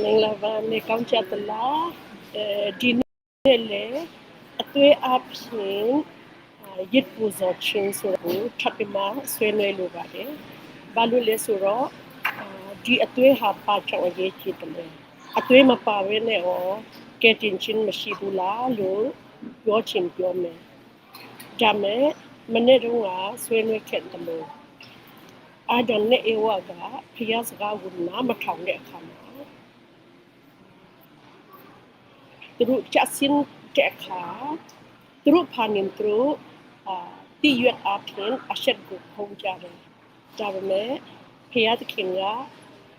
မင်္ဂလာပါနေကောင်းချသလားအဲဒီနေ့လေအသွေးအဖြစ်ရစ်ပူဇော်ချင်းဆိုတော့ထပ်ပြီးမှဆွေးနွေးလိုပါတယ်ဘာလို့လဲဆိုတော့ဒီအသွေးဟာပါချောင်းအရေးကြီးတယ်အသွေးမပါဘဲနဲ့ဟောကဲတင်ချင်းမရှိဘူးလားလို့ပြောချင်ပြောမယ်ဒါမဲ့မနေ့တုန်းကဆွေးနွေးခဲ့တယ်လို့အာဒန်နဲ့အေဝါကဖျားစကားကိုနားမထောင်တဲ့အခါမှာ သူတို့ချက်စင်းတဲ့အခါသူတို့ဖာနင်သူတို့အာတည်ရွက်အပြင်အရှက်ကိုခုံကြတယ်ဒါပေမဲ့ဖျားသခင်က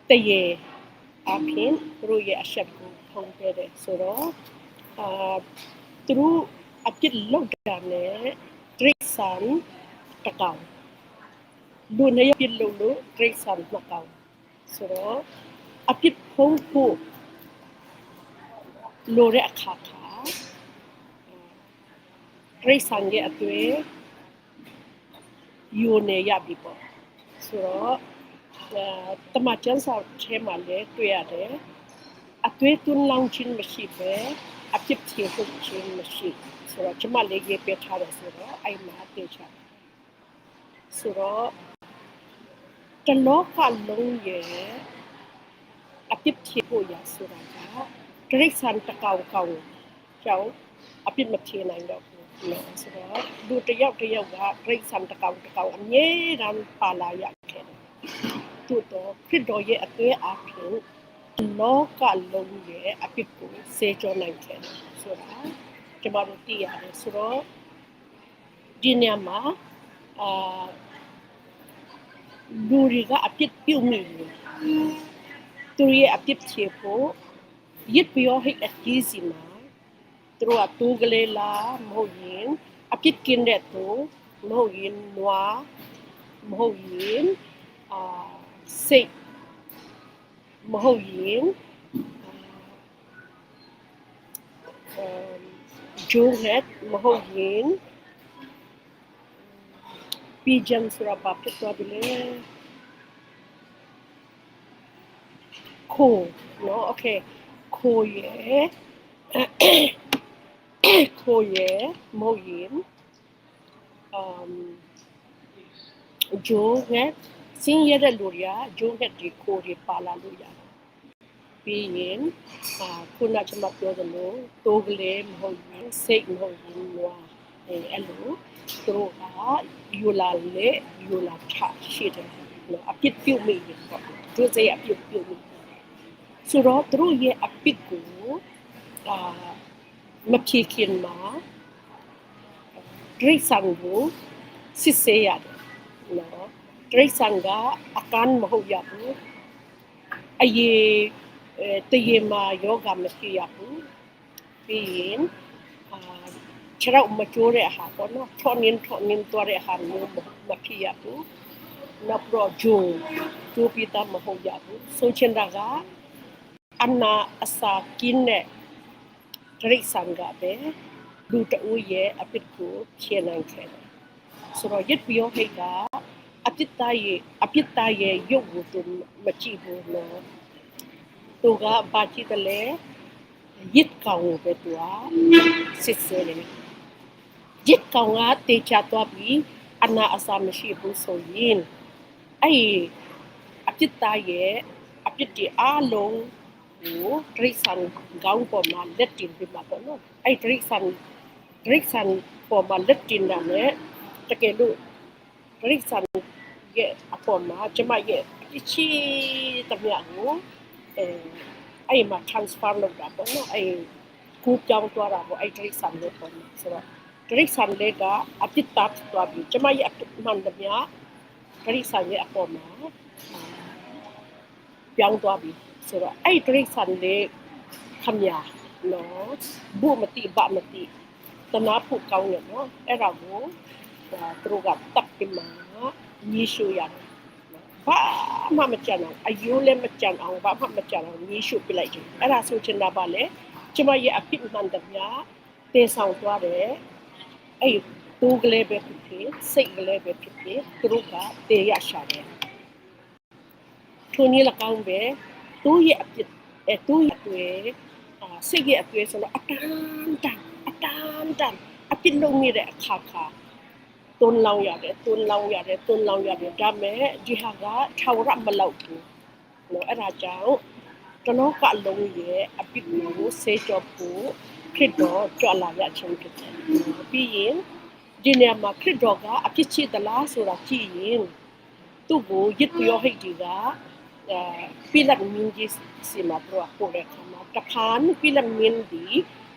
တရေအပြင်သူတို့ရဲ့အရှက်ကိုခုံခဲ့တယ်ဆိုတော့အာသူတို့အပြစ်လောက်တာနဲ့ဒရိတ်ဆန်တကောင်လူနေပြစ်လို့လို့ဒရိတ်ဆန်တကောင်ဆိုတော့အပြစ်ဖုံးဖို့ လိုတဲ့အခါခါဒရိတ်ဆန်ရဲ့အတွေ့ယူနေရပြီပေါ့ဆိုတော့တမချန်စာထဲမှာလည်းတွေ့ရတယ်အတွေ့တွန်းလောင်းခြင်းမရှိပဲအပြစ်ဖြေဖို့ခြင်းမရှိဆိုတော့ကျမလေးရေးပြထားတယ်ဆိုတော့အဲ့မှာတေချာဆိုတော့တလောကလုံးရဲ့အပြစ်ဖြေဖို့ရဆိုတာက ဒရိတ်ဆန်တကောင်ကောင်ကြောင့်အပြစ်မဖြေနိုင်တော့ဘူးနော်ဆိုတော့လူတယောက်တယောက်ကဒရိတ်ဆန်တကောင်တကောင်အမြဲတမ်းပါလာရခဲ့တယ်သူတော့ခရစ်တော်ရဲ့အသွေးအပြင်လောကလုံးရဲ့အပြစ်ကိုစေကျော်နိုင်ခဲ့တယ်ဆိုတာကျမတို့သိရတယ်ဆိုတော့ဒီနေရာမှာအာလူတွေကအပြစ်ပြုတ်မိတယ်သူရဲ့အပြစ်ဖြေဖို့ ရစ်ပြောဟိတ်အကြီးစီမှာသူတို့ကတူးကလေးလားမဟုတ်ရင်အပြစ်กินတဲ့သူမဟုတ်ရင်နွားမဟုတ်ရင်အာ ခိုးရယ်ခိုးရယ်မုတ်ရယ်အမ်ဂျိုးဟက်စင်းရတဲ့လူတွေကဂျိုးဟက်ဒီခိုးရပါလာလို့ရတယ်ပြီးရင်အခုနကျွန်မပြောသလိုတိုးကလေးမဟုတ်ဘူးစိတ်မဟုတ်ဘူးလွာအဲအဲ့လိုသူတို့ကယူလာလေယူလာချရှိတယ်နော်အပြစ်ပြုတ်မိတယ်ပေါ့သူစိတ်အပြစ်ပြုတ်မိ ဆိုတော့သူတို့ရဲ့အပြစ်ကိုအာမဖြေခင်မှာဒရိတ်ဆန်ကိုစစ်ဆေးရတယ်နော်ဒရိတ်ဆန်ကအကန်းမဟုတ်ရဘူးအရေးတရေမှာယောဂမရှိရဘူးပြီးရင်အာခြေတော့မကျိုးတဲ့ဟာပေါ့နော်ထော်နင်းထော်နင်းသွားတဲ့ဟာမျိုးမဖြစ်ရဘူးနောက်တော့ဂျိုဂျိုပီတာမဟုတ်ရဘူးဆိုချင်တာက အနာအစာကင်းတဲ့ဒရိတ်ဆန်ကပဲလူတအူးရဲ့အပစ်ကိုဖြေနိုင်ခဲ့တယ်ဆိုတော့ရစ်ပြောဟိတ်ကအပစ်သားရဲ့အပစ်သားရဲ့ရုပ်ကိုသူမကြည့်ဘူးနော်သူကဘာကြည့်တယ်လဲရစ်ကောင်ကိုပဲသူကစစ်ဆေးတယ်ရစ်ကောင်ကတေချာတော့ပြီးအနာအစာမရှိဘူးဆိုရင်အဲ့အပစ်သားရဲ့အပစ်တီအားလုံး ကိုဒရိတ်ဆန်ကောင်းပေါ်မှာလက်တင်ပြမှာပေါ့နော်အဲ့ဒရိတ်ဆန်ဒရိတ်ဆန်ပေါ်မှာလက်တင်တာနဲ့တကယ်လို့ဒရိတ်ဆန်ရဲ့အပေါ်မှာကျမရဲ့အချီတမယကိုအဲအဲ့မှာ transfer လုပ်တာပေါ့နော်အဲ့ကူပြောင်းသွားတာပေါ့အဲ့ဒရိတ်ဆန်လေးပေါ်မှာဆိုတော့ဒရိတ်ဆန်လေးကအပြစ်တပ်သွားပြီကျမရဲ့အမှန်တမယဒရိတ်ဆန်ရဲ့အပေါ်မှာပြောင်းသွားပြီ ဆိုတော့အဲ့ဒရိတ်ဆန်လေးခမညာနော်ဘူမတိဗမတိတနာဖို့ကောင်းတယ်နော်အဲ့ဒါကိုသူတို့ကတပ်ပြီးမှညှိရှုရတယ်ဘာမှမကြံအောင်အယိုးလည်းမကြံအောင်ဘာမှမကြံအောင်ညှိရှုပြလိုက်တယ်အဲ့ဒါဆိုချင်တာပါလေကျမရဲ့အဖြစ်မှန်တယ်များတေဆောင်သွားတယ်အဲ့တူကလေးပဲဖြစ်ဖြစ်စိတ်ကလေးပဲဖြစ်ဖြစ်သူတို့ကတေရရှာတယ်ထိုနည်း၎င်းပဲ သူ့ရဲ့အဖြစ်အဲသူ့ရဲ့အတွေ့အာစိတ်ရဲ့အတွေ့ဆိုတော့အတန်တန်အတန်တန်အပြစ်လုံးနေတဲ့အခါခါတွန်းလောင်းရတယ်တွန်းလောင်းရတယ်တွန်းလောင်းရတယ်ဒါမဲ့ဒီဟာကထောက်ရမလောက်ဘူးနော်အဲ့ဒါကြောင့်ကျွန်တော်ကအလုံးရဲ့အပြစ်ကိုဆေးကြောဖို့ခရစ်တော်ကြွလာရခြင်းဖြစ်တယ်ပြီးရင်ဒီနေရာမှာခရစ်တော်ကအပြစ်ချစ်သလားဆိုတာကြည့်ရင်သူ့ကိုရစ်ပြောဟိတ်ဒီကအဲပိလတ်မင်းကြီး စီမှာတော့ပို့တဲ့ခါမှာတခါနပိလတ်မင်းဒီ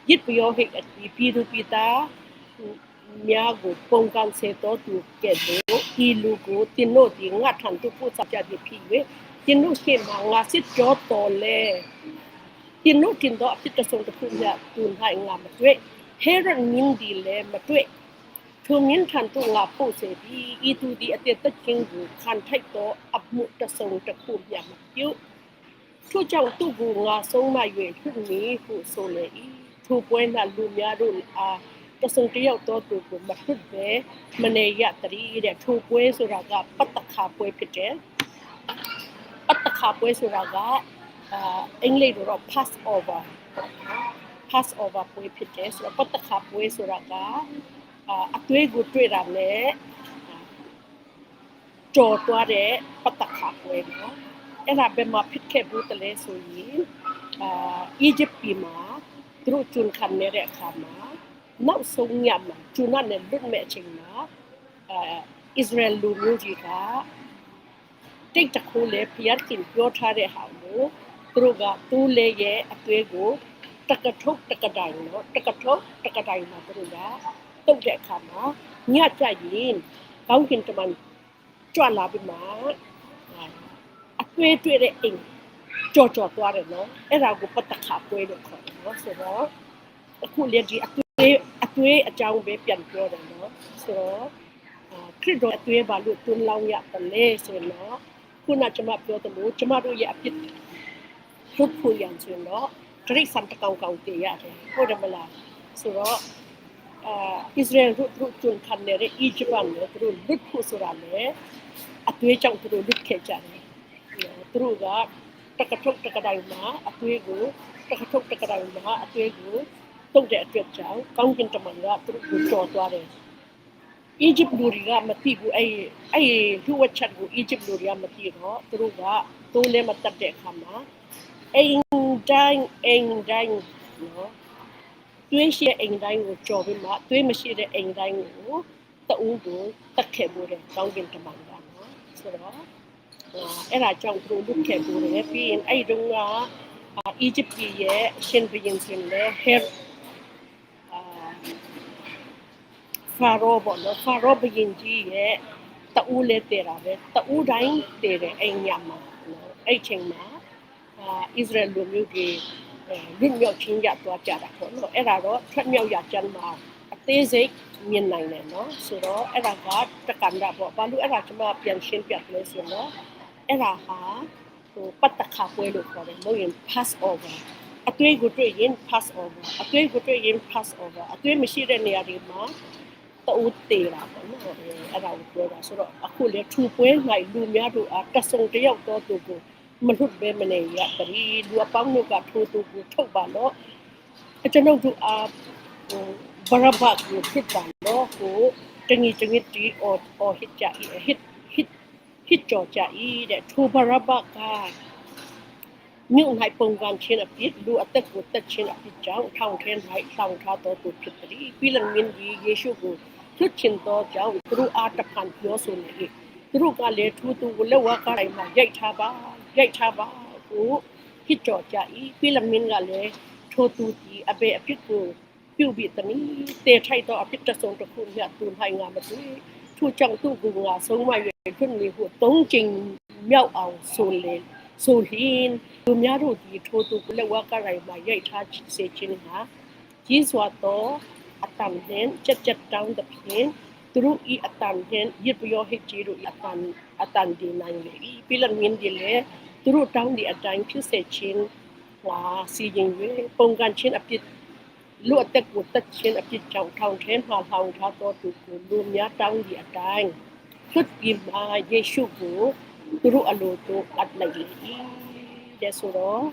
ရစ်ပြောဟိတ်အဒီပြည်သူပြည်သားများကိုပုံကန်စေတော့သူကဲ့သို့ဒီလူကိုတင်လို့ဒီငါထန်သူပို့စပြတဲ့ဖြစ်၍တင်လို့ရှိမှငါစစ်ကြောတော်လဲတင်လို့တ င်တော့အဖြစ်တဆုံးတစ်ခုမြတ်သူဟိုင်ငါမတွေ့ဟေရန်မင်းဒီလဲမတွေ့သူမြင်ထန်သူငါပို့စေပြီးဤသူဒီအတက်တက်ချင်းကိုခံထိုက်တော့အမှုတဆုံးတစ်ခုမြတ်မပြုတ်ထို့ကြောင့်သူ့ကိုငါဆုံးမ၍သူ့နေဟုဆိုလေ၏ထိုပွဲ၌လူများတို့အားတဆုံးတယောက်တော့သူကိုမထွတ်ပဲမနေရတရီတဲ့ထိုပွဲဆိုတာကပတ္တခါပွဲဖြစ်တယ်ပတ္တခါပွဲဆိုတာကအာအင်္ဂလိပ်လိုတော့ pass over pass over ပွဲဖြစ်တယ်ဆိုတော့ပတ္တခါ ပွဲဆိုတာကအာအသွေးကိုတွေ့တာနဲ့ကြော်သွားတဲ့ပတ္တခါပွဲနော်အဲ့ဒါဘယ်မှာဖြစ်ခဲ့ဘူးတလဲဆိုရင်အာအီဂျစ်ပြည်မှာသူတို့ကျွန်းခံနေတဲ့အခါမှာနောက်ဆုံးညမှာကျွန်းနဲ့လွတ်မဲ့အချိန်မှာအာအစ္စရေးလူမျိုးကြီးကတိတ်တခိုးလေဖျက်တင်ပြောထားတဲ့ဟာကိုသူတို့ကသူ့လေရဲ့အသွေးကိုတကထုတ်တကတိုင်နော်တကထုတ်တကတိုင်မှာသူတို့က တုတ်တဲ့အခါမှာညကြရင်ကောင်းကင်တမန်ကြွလာပြီးမှအသွေးတွေ့တဲ့အိမ်ကြော်ကြော်သွားတယ်နော်အဲ့ဒါကိုပတ္တခါပွဲလို့ခေါ်တယ်နော်ဆိုတော့အခုလေဒီအသွေးအသွေးအကြောင်းပဲပြန်ပြောတယ်နော်ဆိုတော့ခရစ်တော်အသွေးဘာလို့တွန်းလောင်းရတယ်လဲဆိုတော့ခုနကျွန်မပြောသလိုကျွန်မတို့ရဲ့အပြစ်ထုတ်ဖို့ရန်ဆိုတော့တရိတ်စံတကောင်ကောင်တည်ရတယ်ဟုတ်တယ်မလားဆိုတော့ အာဣသရေလတို့တို့ကျွန်းခံနေတဲ့အီဂျစ်ကနေသူတို့လွတ်ဖို့ဆိုတာလေအသွေးကြောင့်သူတို့လွတ်ခဲ့ကြတယ်သူတို့ကတကထုတ်တကတိုင်းမှာအသွေးကိုတကထုတ်တကတိုင်းမှာအသွေးကိုတုတ်တဲ့အတွက်ကြောင့်ကောင်းကင်တမန်ကသူတို့ကိုကြော်သွားတယ်အီဂျစ်လူတွေကမသိဘူးအဲ့အဲ့လူဝတ်ချက်ကိုအီဂျစ်လူတွေကမသိတော့သူတို့ကတိုးလဲမတက်တဲ့အခါမှာအိမ်တိုင်းအိမ်တိုင်းနော် တွေးရှိအိမ်တိုင်းကိုကြော်ပြီးမှတွေးမရှိတဲ့အိမ်တိုင်းကိုတူကိုတက်ခဲ့ဖို့တဲ့ကောင်းကင်တမန်ကနော်ဆိုတော့အဲ့ဒါကြောင့်သူတို့လွတ်ခဲ့ဖို့တယ်ပြီးရင်အဲ့တုန်းကအီဂျစ်ပြည်ရဲ့ရှင်ဘီရင်စင်လေဟဲဖာရောပေါ့နော်ဖာရောဘီရင်ကြီးရဲ့တူလေးတည်တာပဲတူတိုင်းတည်တယ်အိမ်ညမှာနော်အဲ့ချိန်မှာအာဣသရေလလူမျိုးတွေ လွတ်မြောက်ချင်းရသွားကြတာပေါ့နော်အဲ့ဒါတော့ထွက်မြောက်ရကြမှာအသေးစိတ်မြင်နိုင်တယ်နော်ဆိုတော့အဲ့ဒါကတက္ကန္တာပေါ့ဘာလို့အဲ့ဒါကျွန်မပြန်ရှင်းပြလဲဆိုတော့အဲ့ဒါဟာဟိုပတ်တခါပွဲလို့ခေါ်တယ်လို့ရင် pass over အတွေ့ကိုတွေ့ရင် pass over အတွေ့ကိုတွေ့ရင် pass over အတွေ့မရှိတဲ့နေရာတွေမှာတူတေးတာပေါ့နော်အဲ့ဒါကိုပြောတာဆိုတော့အခုလေထူပွဲနိုင်လူများတို့အားတဆုံတယောက်တော့သူကို မလွတ်ပဲမနေရတရီလူအပေါင်းတို့ကထိုးသူကိုထုတ်ပါတော့ကျွန်ုပ်တို့အားဟိုဘရဘတ်ကိုဖြစ်ပါတော့ဟိုတငီတငီတီအော်အော်ဟစ်ကြဟစ်ဟစ်ဟစ်ကြောကြဤတဲ့ထိုဘရဘတ်ကမြို့၌ပုံကန်ချင်းအဖြစ်လူအသက်ကိုတက်ချင်းအဖြစ်ကြောင့်ထောင်ထဲ၌ဆောင်းထားတော်သူ ဖြစ်သည်ပြီးလမင်းကြီးယေရှုကိုထွတ်ချင်းတော်ကြောင့်သူတို့အားတဖန်ပြောဆိုနေ၏သူတို့ကလည်းထူးသူကိုလက်ဝါးကားတိုင်းမှာရိုက်ထားပါရိုက်ထားပါကိုဟစ်ကြောကြ၏ပြီးလမင်းကလည်းထိုသူကြီးအဘေအဖြစ်ကိုပြုပြီးတနည်းတေထိုက်တော့အဖြစ်တဆုံတစ်ခုမြတ်သူထိုင်ငါမတွေ့ထူကြောင့်သူ့ကိုငါဆုံးမ၍ထွတ်နေဟုသုံးချိန်မြောက်အောင်ဆိုလေဆိုရင်လူများတို့ဒီထိုသူလက်ဝါးကားတိုင်းမှာရိုက်ထားစေခြင်းဟာကြီးစွာသောအတန်ဟင်ချက်ချက်တောင်းတဲ့ဖြင့်သူတို့ဤအတန်ဟင်ရစ်ပြောဟစ်ကြီးတို့အတန် အတန်ဒီနိုင်လေပြီးလမင်းဒီလေသူတို့တောင်းဒီအတိုင်းဖြစ်စေခြင်းဝါစီရင်၍ပုံကန်ခြင်းအပြစ်လူအသက်ကိုတက်ခြင်းအပြစ်ကြောင့်ထောင်ထဲမှာထောင်ထားတော်သူကိုလူများတောင်းဒီအတိုင်းသွတ်ပြီးမှာယေရှုကိုသူတို့အလိုတို့အပ်လိုက်လေတဲ့ဆိုတော့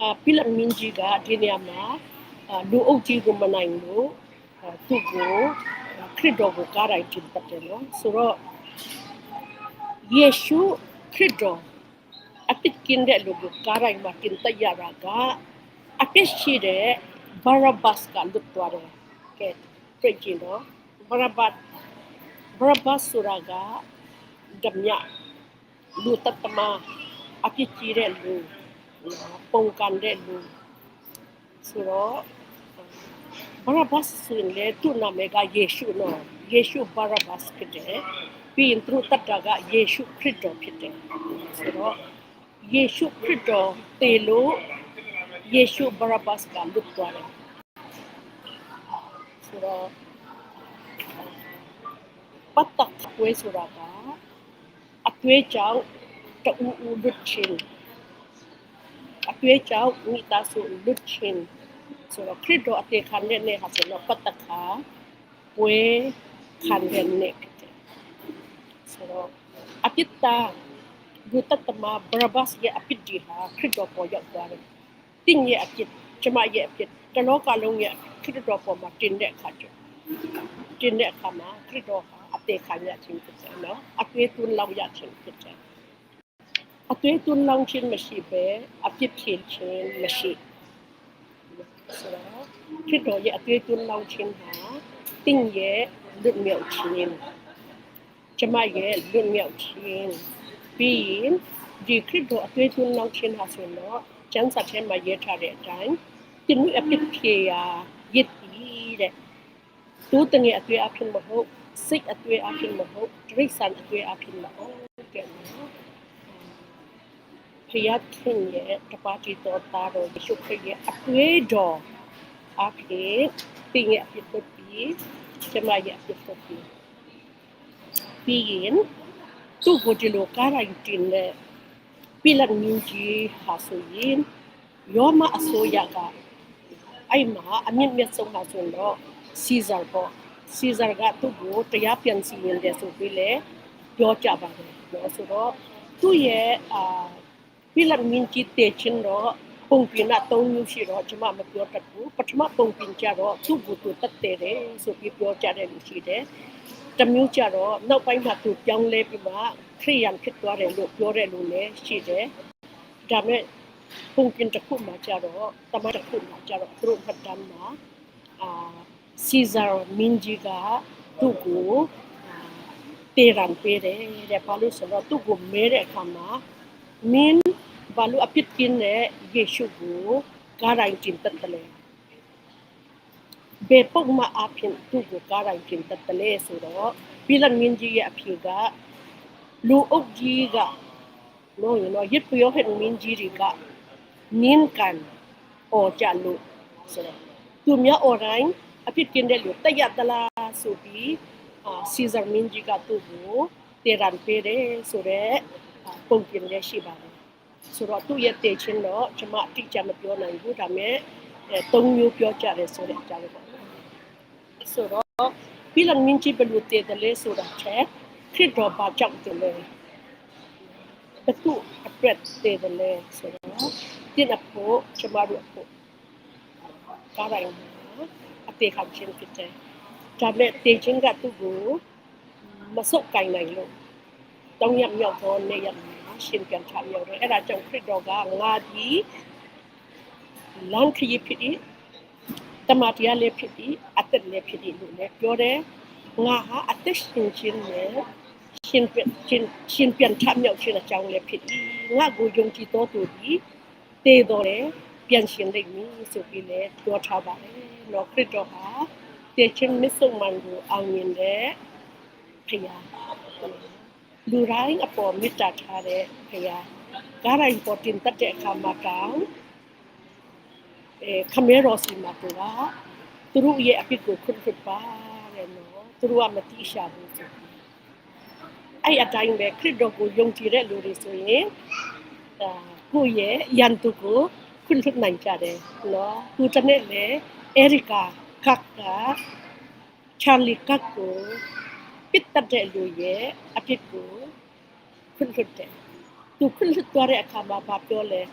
အာပိလမင်းကြီးကဒီနေရာမှာအာလူအုပ်ကြီးကိုမနိုင်လို့အာသူ့ကိုခရစ်တော်ကိုကားတိုင်းတင်ပတ်တယ်နော်ဆိုတော့ ယေရှုခရစ်တော်အပြစ်ကင်းတဲ့လူကိုကားတိုင်းမှာတင်တတ်ရတာကအပြစ်ရှိတဲ့ဘာရဘတ်ကလွတ်သွားတယ်ကဲတွေ့ ကြည့်နော်ဘာရဘတ်ဘာရဘတ်ဆိုတာကဓမြလူတတ်တမအပြစ်ကြီးတဲ့လူပုံကန်တဲ့လူဆိုတော့ဘာရဘတ်ဆိုရင်လေသူ့နာမည်ကယေရှုနော်ယေရှုဘာရဘတ်ဖြစ်တယ်ပြီးရင်သူတတ်တာကယေရှုခရစ်တော်ဖြစ်တယ်ဆိုတော့ယေရှုခရစ်တော်တေလို့ယေရှုဘာရဘတ်ကလွတ်သွားတယ်ဆိုတော့ပတ်သက်ပွဲဆိုတာကအသွေးကြောင့်တူဦးလွတ်ချင်းအသွေးကြောင့်မိသားစုလွတ်ချင်းဆိုတော့ခရစ်တော်အသေးခံတဲ့နေ့ဟာဆိုတော့ပတ်သက်ခါပွဲခံတဲ့နေ့ ဆိုတော့အပိတ္တာဒုတတမဘရဘတ်ရဲ့အပိတ္တိဟာခရစ်တော်ပေါ်ရောက်သွားတယ်တင်းရဲ့အပိတ္ကျမရဲ့အပိတ္တလောကလုံးရဲ့ခရစ်တော်ပေါ်မှာတင်တဲ့အခါကျတင်တဲ့အခါမှာခရစ်တော်ဟာအသေးခံရခြင်းဖြစ်တယ်နော်အသွေးသွန်းလောက်ရခြင်းဖြစ်တယ်အသွေးသွန်းလောင်းခြင်းမရှိပဲအပြစ်ဖြေခြင်းမရှိဆိုတော့ခရစ်တော်ရဲ့အသွေးသွန်းလောင်းခြင်းဟာတင်းရဲ့လွတ်မြောက်ခြင်း ကျမရဲ့လွတ်မြောက်ခြင်းပြီးရင်ဒီခရစ်တော်အသွေးသွန်းလောင်းခြင်းဟာဆိုတော့ကျမ်းစာထဲမှာရေးထားတဲ့အတိုင်းတင်းအပြစ်ဖြေရာရစ်ပြီးတဲ့သူတငယ်အသွေးအဖြစ်မဟုတ်စိတ်အသွေးအဖြစ်မဟုတ်ဒရိစံအသွေးအဖြစ်မဟုတ်တဲ့နော်ဖယားခင်ရဲ့တပါတီတော်သားတော်ယေရှုခရစ်ရဲ့အသွေးတော်အဖြစ်တင်ရဲ့အဖြစ်ပုတ်ပြီးကျမရဲ့အဖြစ်ပုတ်ပြီး ပြီးရင်သူ့ကိုဒီလိုကားရိုင်းတင်တဲ့ပြလတ်မြင်းကြီးဟာဆိုရင်ယောမအစိုးရကအဲ့မှာအမြင့်မြတ်ဆုံးဟာဆိုတော့စီဇာပေါ့စီဇာကသူ့ကိုတရားပြန်စီရင်တယ်ဆိုပြီးလေပြောကြပါတယ်နော်ဆိုတော့သူ့ရဲ့အာပြလတ်မြင်းကြီးတေချင်းတော့ပုံပြနာ၃မျိုးရှိတော့ကျွန်မမပြောတတ်ဘူးပထမပုံပြင်ကြတော့သူ့ကိုသူတတ်တယ်ဆိုပြီးပြောကြတယ်လို့ရှိတယ် တမျိုးကြတော့နောက်ပိုင်းမှာသူပြောင်းလဲပြီးမှခရိယန်ဖြစ်သွားတယ်လို့ပြောတယ်လို့လည်းရှိတယ်ဒါမဲ့ပုံပြင်တစ်ခုမှကြတော့တမတစ်ခုမှကြတော့သူတို့ဖတ်တမ်းမှာအာစီဇာမင်းကြီးကသူ့ကိုတေရန်ပေးတယ်တဲ့ဘာလို့ဆိုတော့သူ့ကိုမဲတဲ့အခါမှာမင်းဘာလို့အပြစ်ကင်းတဲ့ယေရှုကိုကားတိုင်းတင်တက်တယ် လဲဘေပုတ်မအဖြစ်သူ့ကိုကားတိုင်းတင်တက်တယ်လဲဆိုတော့ပြည်လမင်းကြီးရဲ့အဖြစ်ကလူအုပ်ကြီးကလို့ရနော်ရစ်ပြောဟဲ့မင်းကြီးတွေကနင်းကန်အော်ကြလို့ဆိုတော့သူများအွန်လိုင်းအဖြစ်ကင်းတဲ့လူတရတလားဆိုပြီးအာစီဇာမင်းကြီးကသူ့ကိုတေရန်ပေးတယ်ဆိုတော့ပုံပြင်ရရှိပါတယ်ဆိုတော့သူ့ရဲ့တေချင်းတော့ကျွန်မအတိအကျမပြောနိုင်ဘူးဒါပေမဲ့အဲသုံးမျိုးပြောကြတယ်ဆိုတဲ့အကြောင်းပေါ့ ဆိုတော့ပြီးလမင်းကြီးဘယ်လိုတေတယ်လဲဆိုတာချက်ခရစ်တော်ဘာကြောင့်တယ်လဲဘသူအတွက်တေတယ်လဲဆိုတော့ဒီနဖို့ကျွန်မတို့ဖို့ကားတိုင်းအသေးခံခြင်းဖြစ်တယ်ဒါပေမဲ့တေချင်းကသူ့ကိုမစုပ်ကင်နိုင်လို့တောင်းရမြောက်တော့နေရရှင်ပြန်ချမြောက်တယ်အဲ့ဒါကြောင့်ခရစ်တော်ကငါဒီလမ်းခရီးဖြစ်၏ တမန်တရားလည်းဖြစ်၏အသက်လည်းဖြစ်၏လို့လည်းပြောတယ်ငါဟာအသက်ရှင်ခြင်းနဲ့ရှင်ပြန်ရှင်ရှင်ပြန်ချမြောက်ခြင်းအကြောင်းလည်းဖြစ်၏ငါကိုယုံကြည်တော်သူဒီတည်တော်တယ်ပြန်ရှင်လိမ့်မည်ဆိုပြီးလည်းပြောထားပါတယ်နော်ခရစ်တော်ဟာတည်ခြင်းမဆုံမှန်ကိုအောင်မြင်တဲ့ဖခင်လူတိုင်းအပေါ်မေတ္တာထားတဲ့ဖခင်ကားတိုင်းပေါ်တင်တတ်တဲ့အခါမှာတောင်း အဲခမဲတော်စီမှာတူတာသူတို့ရဲ့အဖြစ်ကိုခွင့်ပြုပါတဲ့နော်သူတို့ကမတိရှာဘူးဆိုအဲ့အတိုင်းပဲခရစ်တော်ကိုယုံကြည်တဲ့လူတွေဆိုရင်အာကိုယ့်ရဲ့ယန်တုကိုခွင့်လွှတ်နိုင်ကြတယ်နော်သူတနေ့လေအေရီကာကတ်ကချာလီကတ်ကိုပစ်တတ်တဲ့လူရဲ့အဖြစ်ကိုခွင့်လွှတ်တယ်သူခွင့်လွှတ်သွားတဲ့အခါမှာဘာပြောလဲခ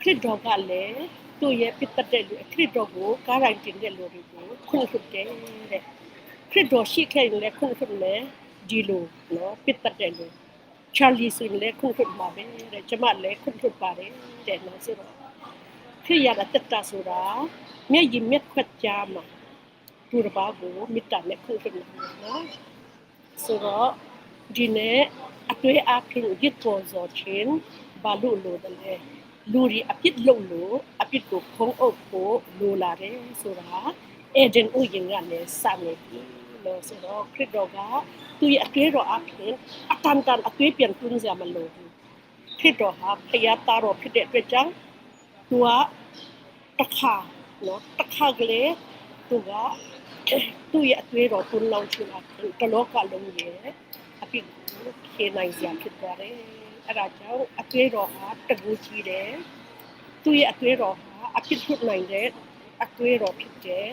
ခရစ်တော်ကလည်း သူ့ရဲ့ပြစ်တတ်တဲ့လူခရစ်တော်ကိုကားရိုင်းတင်တဲ့လူတွေကိုခွင့်လွှတ်တယ်တဲ့ခရစ်တော်ရှိခဲ့ရင်လည်းခွင့်လွှတ်မယ်ဒီလိုနော်ပြစ်တတ်တဲ့လူချာလီဆိုရင်လည်းခွင့်လွှတ်ပါပဲတဲ့ကျမလည်းခွင့်လွှတ်ပါတယ်တဲ့နော်ဆိုတော့ခရစ်ရတဲ့တတ်တာဆိုတာမျက်ရည်မျက်ခွက်ကြားမှာသူတစ်ပါးကိုမေတ္တာနဲ့ခွင့်လွှတ်မှာနော်ဆိုတော့ဒီနေ့အတွေ့အဖြစ်ရစ်ပေါ်စောချင်းဘာလို့လို့တယ်လဲလူတွေအပြစ်လုပ်လို့ အပြစ်ကိုခုံးအုပ်ဖို့လိုလာတယ်ဆိုတာအေဒင်ဥယျာဉ်ကလည်းစနေပြီလို့ဆိုတော့ခရစ်တော်ကသူရဲ့အတွေ့တော်အဖြစ်အတန်တန်အတွေ့ပြန်တွန်းစရာမလိုဘူးခရစ်တော်ဟာဖယားသားတော်ဖြစ်တဲ့အတွက်ကြောင့်သူကတစ်ခါနော်တစ်ခါကလေးသူကသူ့ရဲ့အတွေ့တော်တွန်းလောင်းချင်တာတလောကလုံးရဲ့အပြစ်ကိုခေနိုင်စရာဖြစ်သွားတယ်အဲ့ဒါကြောင့်အသွေးတော်ဟာတကူကြီးတယ် သူ့ရဲ့အသွေးတော်ဟာအဖြစ်ဖြစ်နိုင်တဲ့အသွေးတော်ဖြစ်တယ်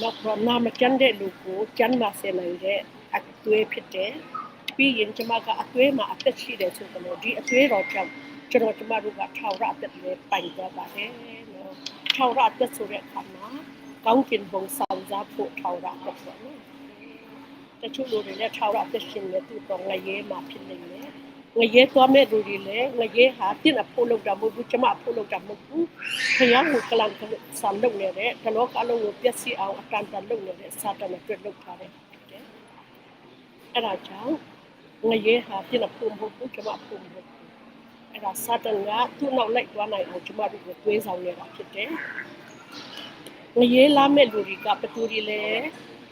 နောက်တော့နာမကျန်းတဲ့လူကိုကျန်းမာစေနိုင်တဲ့အသွေးဖြစ်တယ်ပြီးရင်ကျမကအသွေးမှာအသက်ရှိတယ်ဆိုတော့ဒီအသွေးတော်ကြောင့်ကျွန်တော်ကျမတို့ကထောက်ရအသက်လေးပိုင်သွားပါတယ်နော်ထောက်ရအသက်ဆိုတဲ့အခါမှာကောင်းကင်ဘုံဆောင်စားဖို့ထောက်ရအသက်ပေါ့နော်တချို့လူတွေလည်းထောက်ရအသက်ရှင်နေသူတော့ငရဲမှာဖြစ်နေတယ် ငရဲသွားမဲ့လူတွေလည်းငရဲဟာတင့်အဖို့လောက်တာမဟုတ်ဘူးကျမအဖို့လောက်တာမဟုတ်ဘူးခရကိုကလန်ဆန်လုပ်နေတဲ့တလောကလုံးကိုပြည့်စည်အောင်အတန်တန်လုပ်နေတဲ့စာတန်နဲ့တွေ့လုပ်ထားတယ်ဖြစ်တယ်အဲ့ဒါကြောင့်ငရဲဟာတင့်အဖို့မဟုတ်ဘူးကျမအဖို့မဟုတ်ဘူးအဲ့ဒါစာတန်ကသူ့နောက်လိုက်သွားနိုင်အောင်ကျမတို့ကိုတွေးဆောင်နေတာဖြစ်တယ်ငရဲလာမဲ့လူတွေကဘယ်သူတွေလဲ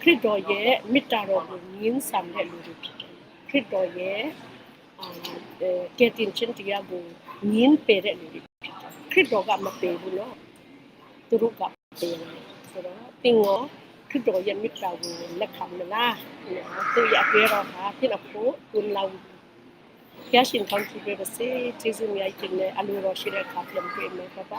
ခရစ်တော်ရဲ့မေတ္တာတော်ကိုငင်းဆန်တဲ့လူတွေဖြစ်တယ်ခရစ်တော်ရဲ့ ကဲတင်ချင်းတရားကိုငင်းပယ်တဲ့လူတွေခရစ်တော်ကမပယ်ဘူးနော်သူတို့ကပယ်တယ်ဆိုတော့တင်ရောခရစ်တော်ရဲ့မေတ္တာကိုလက်ခံမလားသူရပြတော့ဟာပြတော့ကိုသူလောင်းရရှင်ကောင်းကြည့်ပဲစေကျေးဇူးများတင်တယ်အလိုတော်ရှိတဲ့အခါပြန်တွေ့မယ်ပါပါ